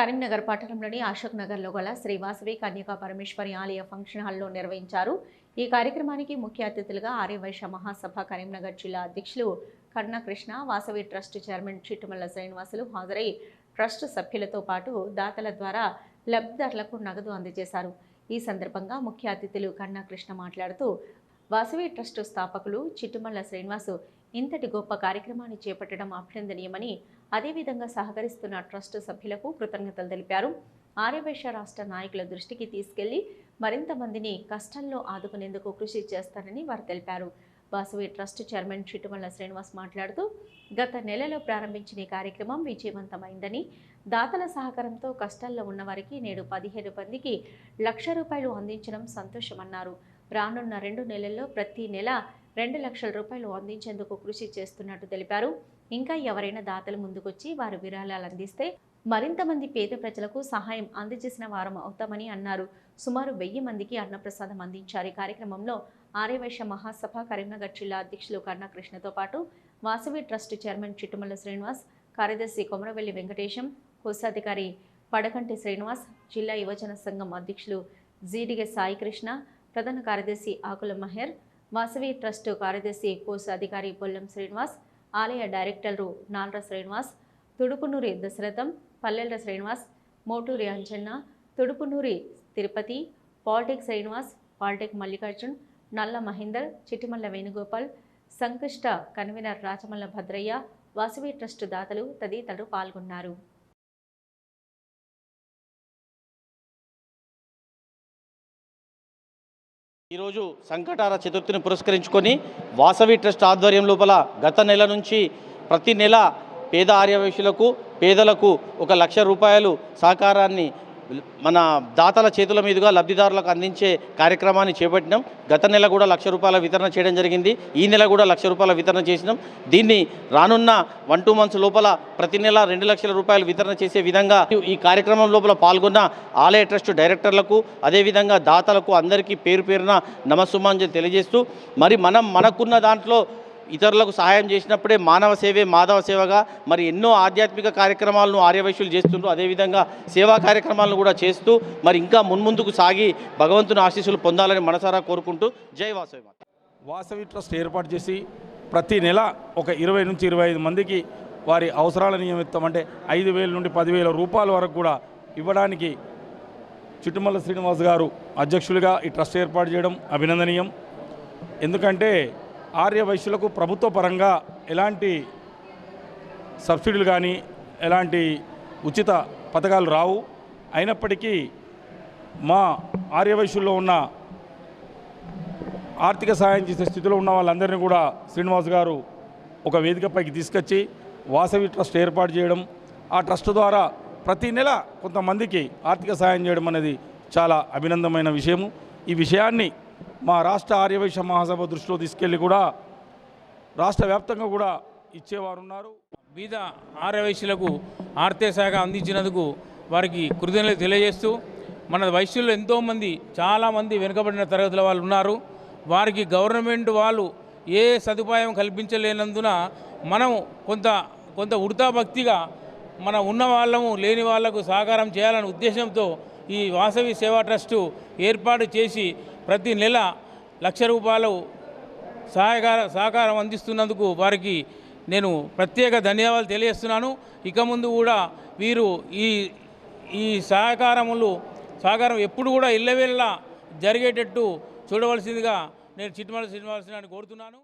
కరీంనగర్ పట్టణంలోని అశోక్ నగర్లో గల శ్రీవాసవి కన్యకా పరమేశ్వరి ఆలయ ఫంక్షన్ హాల్లో నిర్వహించారు. ఈ కార్యక్రమానికి ముఖ్య అతిథులుగా ఆర్యవైశ్య మహాసభ కరీంనగర్ జిల్లా అధ్యక్షులు కరుణకృష్ణ వాసవి ట్రస్ట్ చైర్మన్ చిట్టుమల్ల శ్రీనివాసులు హాజరై ట్రస్ట్ సభ్యులతో పాటు దాతల ద్వారా లబ్ధిదారులకు నగదు అందజేశారు. ఈ సందర్భంగా ముఖ్య అతిథులు కరుణకృష్ణ మాట్లాడుతూ వాసవి ట్రస్ట్ స్థాపకులు చిట్టుమల్ల శ్రీనివాసు ఇంతటి గొప్ప కార్యక్రమాన్ని చేపట్టడం అభినందనీయమని అదేవిధంగా సహకరిస్తున్న ట్రస్ట్ సభ్యులకు కృతజ్ఞతలు తెలిపారు. ఆర్యవేశ రాష్ట్ర నాయకుల దృష్టికి తీసుకెళ్ళి మరింత మందిని కష్టంలో ఆదుకునేందుకు కృషి చేస్తారని వారు తెలిపారు. వాసవి ట్రస్ట్ చైర్మన్ చిట్టుమల్ల శ్రీనివాస్ మాట్లాడుతూ గత నెలలో ప్రారంభించిన కార్యక్రమం విజయవంతమైందని దాతల సహకారంతో కష్టాల్లో ఉన్నవారికి నేడు పదిహేడు మందికి లక్ష రూపాయలు అందించడం సంతోషమన్నారు. రానున్న రెండు నెలల్లో ప్రతి నెల రెండు లక్షల రూపాయలు అందించేందుకు కృషి చేస్తున్నట్టు తెలిపారు. ఇంకా ఎవరైనా దాతలు ముందుకొచ్చి వారు విరాళాలు అందిస్తే మరింత మంది పేద ప్రజలకు సహాయం అందజేసిన వారం అవుతామని అన్నారు. సుమారు వెయ్యి మందికి అన్నప్రసాదం అందించారు. ఈ కార్యక్రమంలో ఆర్యవైశ్య మహాసభ కరీంనగర్ జిల్లా అధ్యక్షులు కర్ణకృష్ణతో పాటు వాసవి ట్రస్ట్ చైర్మన్ చిట్టుమల్ల శ్రీనివాస్ కార్యదర్శి కొమరవెల్లి వెంకటేశం కోశాధికారి పడకంటి శ్రీనివాస్ జిల్లా యువజన సంఘం అధ్యక్షులు జీడిగె సాయికృష్ణ ప్రధాన కార్యదర్శి ఆకుల మహేర్ వాసవి ట్రస్ట్ కార్యదర్శి కోశాధికారి పొల్లం శ్రీనివాస్ ఆలయ డైరెక్టర్లు నాల్ర శ్రీనివాస్ తుడుపునూరి దశరథం పల్లెల శ్రీనివాస్ మోటూరి అంజన్న తుడుపునూరి తిరుపతి పాలిటెక్ శ్రీనివాస్ పాలిటెక్ మల్లికార్జున్ నల్ల మహేందర్ చిటిమల్ల వేణుగోపాల్ సంకష్ట కన్వీనర్ రాచమల్ల భద్రయ్య వాసవి ట్రస్ట్ దాతలు తదితరులు పాల్గొన్నారు. ఈరోజు సంకటార చతుర్థిని పురస్కరించుకొని వాసవి ట్రస్ట్ ఆధ్వర్యం లోపల గత నెల నుంచి ప్రతి నెల పేద ఆర్యవేశులకు పేదలకు ఒక లక్ష రూపాయలు సహకారాన్ని మన దాతల చేతుల మీదుగా లబ్ధిదారులకు అందించే కార్యక్రమాన్ని చేపట్టినాం. గత నెల కూడా లక్ష రూపాయల వితరణ చేయడం జరిగింది. ఈ నెల కూడా లక్ష రూపాయల వితరణ చేసినాం. దీన్ని రానున్న వన్ టూ మంత్స్ లోపల ప్రతి నెల రెండు లక్షల రూపాయలు వితరణ చేసే విధంగా ఈ కార్యక్రమం లోపల పాల్గొన్న ఆలయ ట్రస్ట్ డైరెక్టర్లకు అదేవిధంగా దాతలకు అందరికీ పేరు పేరున నమస్సుమాంజలు తెలియజేస్తూ మరి మనం మనకున్న దాంట్లో ఇతరులకు సహాయం చేసినప్పుడే మానవ సేవే మాధవ సేవగా మరి ఎన్నో ఆధ్యాత్మిక కార్యక్రమాలను ఆర్యవైశ్యులు చేస్తుండ్రు. అదేవిధంగా సేవా కార్యక్రమాలను కూడా చేస్తూ మరి ఇంకా మున్ముందుకు సాగి భగవంతుని ఆశీస్సులు పొందాలని మనసారా కోరుకుంటూ జై వాసవి వాసవి ట్రస్ట్ ఏర్పాటు చేసి ప్రతి నెల ఒక ఇరవై నుంచి ఇరవై ఐదు మందికి వారి అవసరాల నియమిత్తం అంటే ఐదు వేల నుండి పదివేల రూపాయల వరకు కూడా ఇవ్వడానికి చిట్టుమల్ల శ్రీనివాస్ గారు అధ్యక్షులుగా ఈ ట్రస్ట్ ఏర్పాటు చేయడం అభినందనీయం. ఎందుకంటే ఆర్య వైశ్యులకు ప్రభుత్వ పరంగా ఎలాంటి సబ్సిడీలు కానీ ఎలాంటి ఉచిత పథకాలు రావు. అయినప్పటికీ మా ఆర్యవైశ్యుల్లో ఉన్న ఆర్థిక సహాయం చేసే స్థితిలో ఉన్న వాళ్ళందరినీ కూడా శ్రీనివాస్ గారు ఒక వేదికపైకి తీసుకొచ్చి వాసవి ట్రస్ట్ ఏర్పాటు చేయడం ఆ ట్రస్ట్ ద్వారా ప్రతి నెల కొంతమందికి ఆర్థిక సహాయం చేయడం అనేది చాలా అభినందమైన విషయము. ఈ విషయాన్ని మా రాష్ట్ర ఆర్యవైశ్య మహాసభ దృష్టిలో తీసుకెళ్ళి కూడా రాష్ట్ర వ్యాప్తంగా కూడా ఇచ్చేవారు ఉన్నారు బీద ఆర్యవైశ్యులకు ఆర్థిక శాఖ అందించినందుకు వారికి కృతజ్ఞతలు తెలియజేస్తూ మన వైశ్యులు ఎంతోమంది చాలామంది వెనుకబడిన తరగతుల వాళ్ళు ఉన్నారు. వారికి గవర్నమెంట్ వాళ్ళు ఏ సదుపాయం కల్పించలేనందున మనం కొంత కొంత ఉడతాభక్తిగా మన ఉన్న వాళ్ళము లేని వాళ్ళకు సహకారం చేయాలనే ఉద్దేశంతో ఈ వాసవి సేవా ట్రస్టు ఏర్పాటు చేసి ప్రతి నెల లక్ష రూపాయలు సహాయకార సహకారం అందిస్తున్నందుకు వారికి నేను ప్రత్యేక ధన్యవాదాలు తెలియజేస్తున్నాను. ఇక ముందు కూడా వీరు ఈ ఈ సహకారములు సహకారం ఎప్పుడు కూడా ఇళ్ళవేళ్ళ జరిగేటట్టు చూడవలసిందిగా నేను చిట్టుమల శ్రీనివాసరావు కోరుతున్నాను.